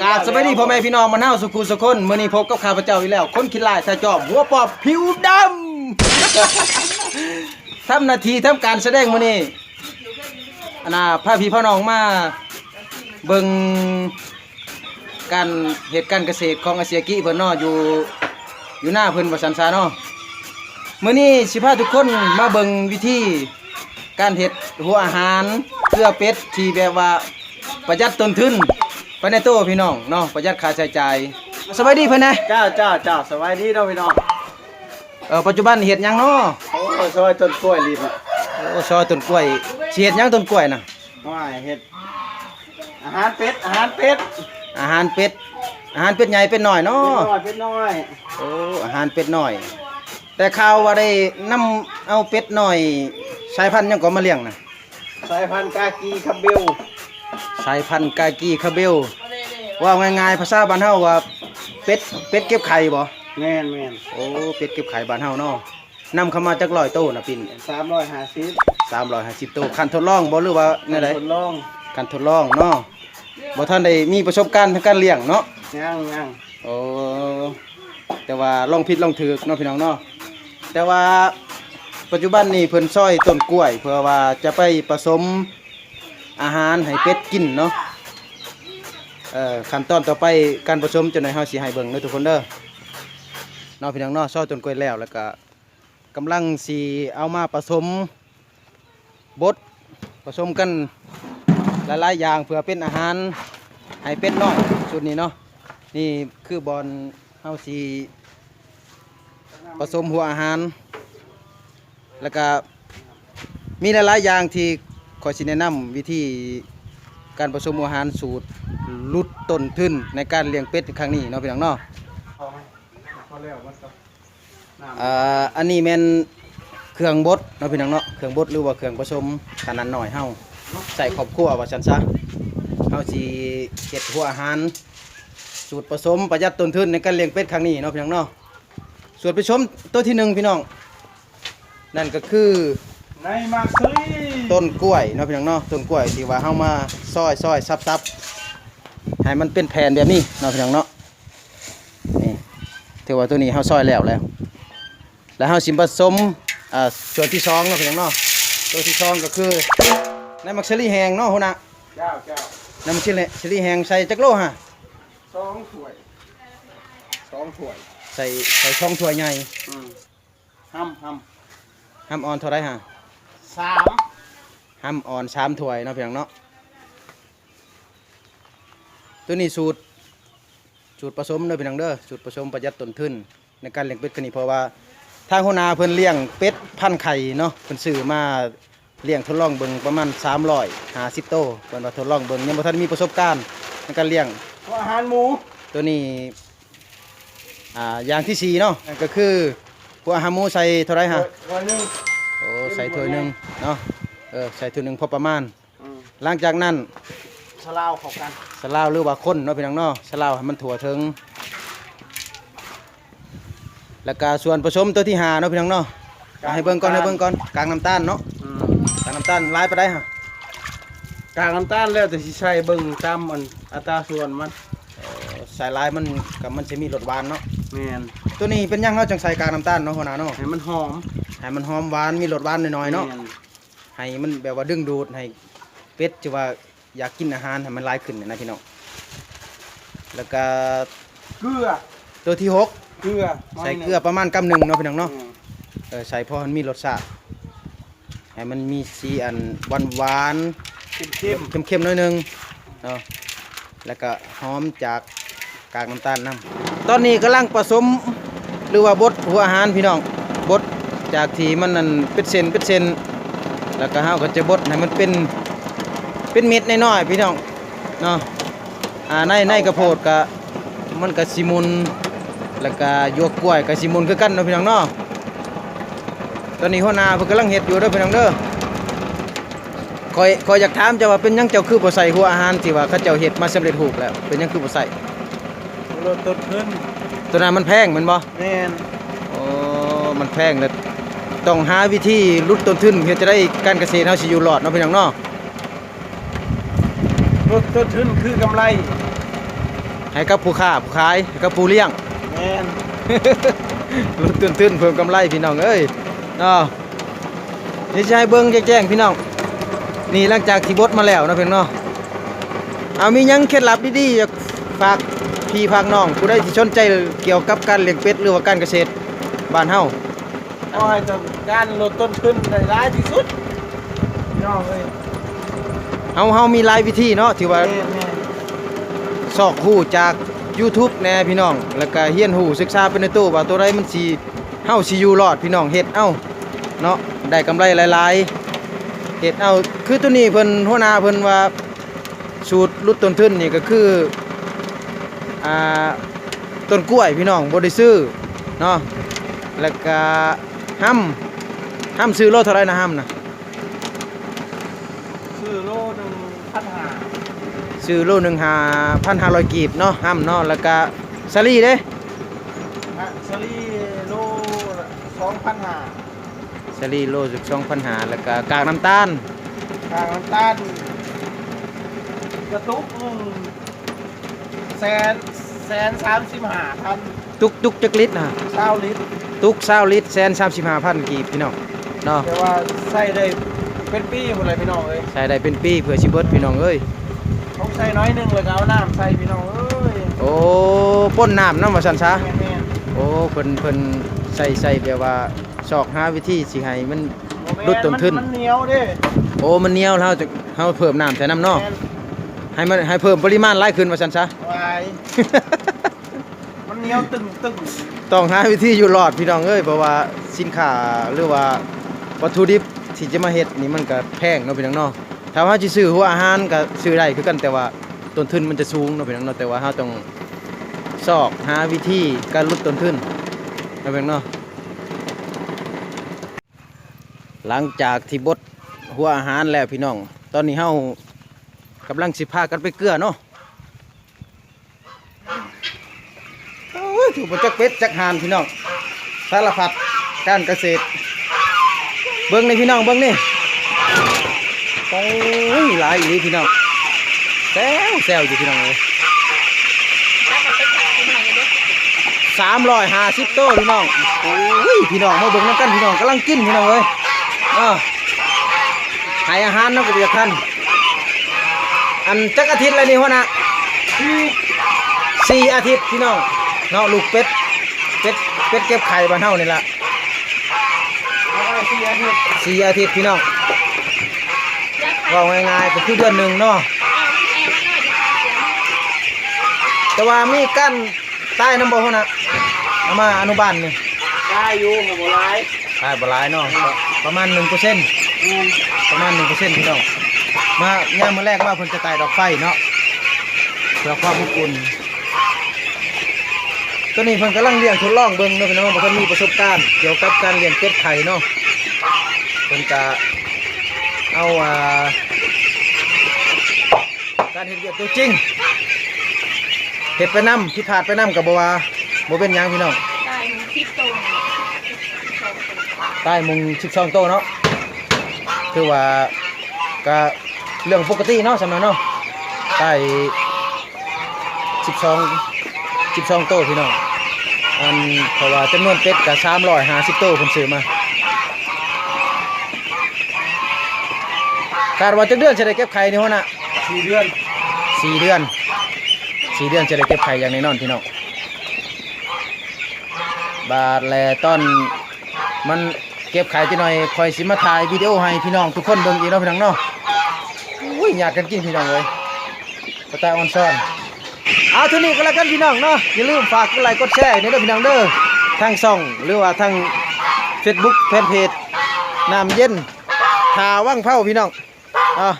กราบสวัสดีพ่อแม่พี่น้องมาเน่าสุขุสุคนมื้อนี้พบกับข้าพเจ้าอีกแล้ว คนขี้ลายสะจอบหัวปอบผิวดำทำหนาทีทำการแสดงมื้อนี้อันน่ะพาพี่พ่อน้องมาเบิ่งการเหตุการณ์เกษตรของอาเซียกิเพิ่นเนาะอยู่อยู่หน้าเพิ่นว่าสันซาเนาะมื้อนี้สิพาทุกคนมาเบิ่งวิธีการเฮ็ดหัวอาหารเพื่อเป็ดที่แบบว่าประหยัดต้นทุน ไปในตัวพี่น้องเนาะประหยัดค่าใช้จ่ายสบายดีเพิ่นนะเจ้าเจ้าเจ้าสบายดีเนาะพี่น้องเออปัจจุบันเฮ็ดหยังเนาะโอ้ซอยต้นกล้วยลิ้นโอ้ซอยต้นกล้วยสิเฮ็ดหยังต้นกล้วยน่ะว่าเฮ็ดอาหารเป็ดอาหารเป็ดอาหารเป็ดอาหารเป็ดใหญ่เป็ดน้อยเนาะเป็ดน้อยเป็ดน้อยโอ้อาหารเป็ดน้อย แต่ข่าวว่าได้นํเอาเป็ดน้อยสายพันธุ์หยังก็มาเลี้ยงน่ะสายพันธุ์กากีคับเบล สายพันธุ์กากีคาเบล ว่าง่ายๆภาษาบ้านเฮาว่าเป็ดเป็ดเก็บไข่บ่แม่นแม่นโอ้เป็ดเก็บไข่บ้านเฮาเนาะนำเข้ามาจักร้อยโตน่ะปิ่นสามร้อยห้าสิบสามร้อยห้าสิบตัวคันทดลองบ่หรือว่าแนวใดทดลองคันทดลองเนาะบ่ท่านได้มีประสบการณ์ทางการเลี้ยงเนาะย่างย่างโอ้แต่ว่าลองผิดลองถูกเนาะพี่น้องเนาะแต่ว่าปัจจุบันนี้เพิ่นซอยต้นกล้วย เพื่อว่าจะไปผสม อาหารให้เป็ดกินเนาะเอ่อขั้นตอนต่อไปการผสมจะไหนเฮาสิให้เบิ่งเด้อทุกคนเด้อนาะพี่น้องเนาะซอยต้นกล้วยแล้วแล้วก็กำลังสิเอามาผสมบดผสมกันหลายๆอย่างเพื่อเป็นอาหารให้เป็ดน้อยชุดนี้เนาะนี่คือบอลเฮาสีผสมหัวอาหาร แล้วก็มีหลายๆอย่างที่ ขอยสิแนะนำวิธีการผสมหัวอาหารสูตรลดต้นทุนในการเลี้ยงเป็ดครั้งนี้เนาะพี่น้องเนาะเอาไหมพอแล้วมันก็น้ำอ่าอันนี้แม่นเครื่องบดเนาะพี่น้องเนาะเครื่องบดหรือว่าเครื่องผสมขนาดหน่อยเฮาใส่ครอบครัวว่าซั่นซะเฮาสิเฮ็ดหัวอาหาร สูตรผสมประหยัดต้นทุนในการเลี้ยงเป็ดครั้งนี้เนาะพี่น้องเนาะส่วนผสมตัวที่หนึ่งพี่น้อง นั่นก็คือในมาร์คลี ต้นกล้วยเนาะพี่น้องเนาะต้นกล้วยที่ว่าเฮามาซอยซอยซับซับให้มันเป็นแผ่นแบบนี้เนาะพี่น้องเนาะนี่ถือว่าตัวนี้เฮาซอยแล้วแล้ว แล้วเฮาสิผสมอ่าส่วนที่สองเนาะพี่น้องเนาะตัวที่สองก็คือในมักเชอรี่แห้งเนาะหัวหน้าเจ้าเจ้าน้ำมักเชอรี่เชอรี่แห้งใส่จักโลฮะสองถ้วยสองถ้วยใส่ใส่ช่องถ้วยใหญ่อืมห้ำห้ห้ำออนเท่าไรฮะำสาม ห้ำออนสามถ้วยเนาะพี่น้องเนาะตัวนี้สูตรสูตรผสมเด้อพี่น้องเด้อสูตรผสมประหยัดต้นทุนในการเลี้ยงเป็ดกันนี่เพราะว่าทางหัวหนาเพิ่นเลี้ยงเป็ดพันไข่เนาะเพิ่นซื้อมาเลี้ยงทดลองเบิ่งประมาณ350โตวเพิ่นว่าทดลองเบิ่งยังบ่ทันมีประสบการณ์ในการเลี้ยงอาหารหมูตัวนี้อ่าอย่างที่สี่เนาะนั่นก็คือหัวอาหารหมูใส่เท่าไรฮะถ้วยหนึ่งโอ้ใส่ถ้วยหนึงเนาะ เออใส่ถ้วยหนึงพอประมาณ อืมหลังจากนั้นสลาวเข้ากันสลาวหรือว่าข้นเนาะพี่น้องเนาะสลาวให้มันถั่วถึง แล้วก็ส่วนผสมตัวที่หาเนาะพี่น้องเนาะเอาให้เบิ่งก่อนให้เบิ่งก่อนกากน้ำตาลเนาะอืมกากน้ำตาลหลายไปได้ฮะกากน้ำตาลแล้วแต่สิใช้เบิ่งตามอันอัตราส่วนมันเออใส่หลายมันกับมันจะมีรสหวานเนาะแม่นตัวนี้เป็นหยังเฮาจังใส่กากน้ำตาลเนาะหัวหน้าเนาะให้มันหอมให้มันหอมหวานมีรสหวานหน่อยๆเนาะ แม่ ให้มันแบบว่าดึงดูดให้เป็ดจะว่าอยากกินอาหารให้มันหลายขึ้นนะพี่น้องแล้วก็เกลือตัวที่หกเกลือใส่เกลือประมาณกำหนึ่งเนาะพี่น้องเนาะอืมเออใส่พอมันมีรสชาติให้มันมีสีอันหวานหวานเข้มๆเข้มๆหน่อยหนึงเนาะแล้วก็หอมจากกากน้ำตาลน้ำตอนนี้กำลังผสมหรือว่าบดหัวอาหารพี่น้องบดจากที่มันนั่นเป็นเส้นเป็นเส้น แล้วก็เฮาก็จะบดให้มันเป็นเป็นเม็ดน้อยๆพี่น้องเนาะอ่าในในกระโพดก็มันก็สิมุนแล้วก็หยวกกล้วยก็สิมุนคือกันเนาะพี่น้องเนาะตอนนี้หัวหน้าเพิ่นกำลังเฮ็ดอยู่เด้อพี่น้องเด้อคอยคอยอยากถามเจ้าว่าเป็นหยังเจ้าคือบ่ใส่หัวอาหารที่ว่าเขาเจ้าเฮ็ดมาสำเร็จรูปแล้ว เป็นหยังคือบ่ใส่ๆลดต้นทุนตัวนั้นมันแพงแมันบ่แม่นโอ้มันแพงแล้ว ต้องหาวิธีลดต้นทุนเพื่อจะได้การเกษตรเฮาสิอยู่รอดเนาะพี่น้องเนาะลดต้นทุนคือกำไรให้กับผู้ค้าผู้ขายให้กับผู้เลี้ยง แม่นลดต้นทุนเพิ่มกำไรพี่น้องเอ้ยเนาะนี่จะให้เบิ้งแจ้งๆพี่น้องนี่หลังจากที่บดมาแล้วนะเพิ่นเนาะเอามีหยังเคล็ดลับดีๆอยากฝากพี่ฝากน้องผู้ใดที่สนใจเกี่ยวกับการเลี้ยงเป็ดหรือว่าการเกษตรบ้านเฮา เอาให้ต้นการลดต้นทุนได้ร้ายที่สุดพี่น้องเอ้ยเฮาเฮามีหลายวิธีเนาะที่ว่าแม่นแม่นสอกหูจาก YouTube แน่พี่น้อง แล้วก็เฮียนหูศึกษาไปในตู้ว่าตัวใดมันสิเฮาสิอยู่รอดพี่น้องเฮ็ดเอ้าเนาะได้กำไรหลายๆเฮ็ดเอาคือตัวนี้เพิ่นหัวหน้าเพิ่นว่าสูตรลดต้นทุนนี่ก็คืออ่าต้นกล้วยพี่น้องบ่ได้ซื้อเนาะแล้วก็ ห้ำห้ำซื้อโลเท่าไหร่นะห้ำนะซื้อโลหนึ่งพันห้าซื้อโลหนึ่งหาพันห้าร้อยกีบเนาะห้ำเนาะแล้วก็สลีเด้ฮะสลีโลสองพันห้าสลีโลสึกสองพันหาแล้วก็กากน้ำตาลทางน้ำตาลกระตุกหนึ่งแสนแสนสามสิบห้าพัน ตุกตุกจักลิตรนะเก้าลิตรตุกเศร้าลิตรแสนสามสิบห้าพันกีบพี่น้องเนาะแต่ว่าใส่ได้เป็นปีหมดเลยพี่น้องเอ้ยใส่ได้เป็นปีเผื่อชิเบิร์ดพี่น้องเอ้ยต้องใส่น้อยหนึงแล้วก็เอาน้ำใส่พี่น้องเอ้ยโอ้ป้นน้ำน้ำมาสันซะแม่นแม่นโอ้เพิ่นเพิ่นใส่ใส่แบบว่าสอกหาวิธีสิให้มันบ่แม่ลดต้นทุนมันเหนียวเด้โอ้มันเหนียวแล้วเราจะเฮาเพิ่มน้ำใส่น้ำเนาะแม่นให้มันให้เพิ่มปริมาณหลายขึ้นว่าสันซะวายมัน เหนียวตึงตึงต้องหาวิธีอยู่รอดพี่น้องเอ้ยเพราะว่าสินค้าหรือว่าวัตถุดิบที่จะมาเฮ็ดนี่มันก็แพงเนาะพี่น้องเนาะถ้าว่าสิซื้อหัวอาหารก็ซื้อได้คือกันแต่ว่าต้นทุนมันจะสูงเนาะพี่น้องเนาะแต่ว่าเราต้องซอกหาวิธีการลดต้นทุนเนาะพี่น้องเนาะหลังจากที่บดหัวอาหารแล้วพี่น้อง ตอนนี้เฮากำลังสิพากันไปเกลือเนาะ โอ้ยถูกบจักเป็ดจักหานพี่น้องสารพัดการเกษตร เบิ้งนี่พี่น้องเบิ้งนี่โอ้ยหลายอีหลีพี่น้องแซวแซวอยู่พี่น้องเลยสามร้อยห้าสิบโต้พี่น้องโอ้ยพี่น้องมาเบิ้งน้ำกันพี่น้องกำลังกินพี่น้องเลยอ่าให้อาหารเนาะก็จะทันอันจักอาทิตย์แล้วนี่หัวหนะสี่อาทิตย์พี่น้อง เนาะลูกเป็ดเป็ดเป็ดเก็บไข่บ้านเฮานี่ล่ะแล้วก็เสียเห็ดสี่อาทิตย์พี่น้องว่าง่ายๆก็คือเดือนหนึ่งเนาะแต่ว่ามีกั้นใต้น้ำบ่เฮานะเอามาอนุบาลนี่ได้อยู่กับโบราณใต้บ่หลายเนาะประมาณ1%แม่นประมาณ1%พี่น้องมายามมื้อแรกว่าเพิ่นจะตายดอกไฟเนาะเพื่อความอบอุ่น ตัวนี้เพิ่นกำลังเลี้ยงทดลองเบิ่งเนาะพี่น้องบ่เพิ่นมีประสบการณ์เกี่ยวกับการเลี้ยงเป็ดไข่เนาะเพิ่นจะเอาอ่าการเห็นเวียกตัวจริงเห็ดไปน้ำที่ผ่านไปน้ำกับบัวาบ่เป็นหยังพี่น้องได้มีคลิปตรงใต้มุงชิบสองโตเนาะคือว่าก็เรื่องปกติเนาะสำนักเนาะใต้สิบสองสิบสองโตพี่น้อง อันเพราะว่าจำนวนเป็ดกับสามร้อยห้าสิบโตผมซื้อมาคาดว่าจะเดือนจะได้เก็บไข่นี่ฮะนะสี่เดือนสี่เดือนสี่เดือนจะได้เก็บไข่อย่างแน่นอนพี่น้องบาทแลตอนมันเก็บไข่จะหน่อยคอยสิมาถ่ายวิดีโอให้พี่น้องทุกคนเบิ่งอีกเนาะพี่น้องเนาะอุ้ยอยากกันกินพี่น้องเลยสไตล์ออนซ่อน เอาเท่านี้ก็แล้วกันพี่น้องเนาะอย่าลืมฝากกดไลค์กดแชร์ในเด้อพี่น้องเด้อทางช่องหรือว่าทาง Facebook แฟนเพจน้ำเย็นทาว่างเผาพี่น้องอะ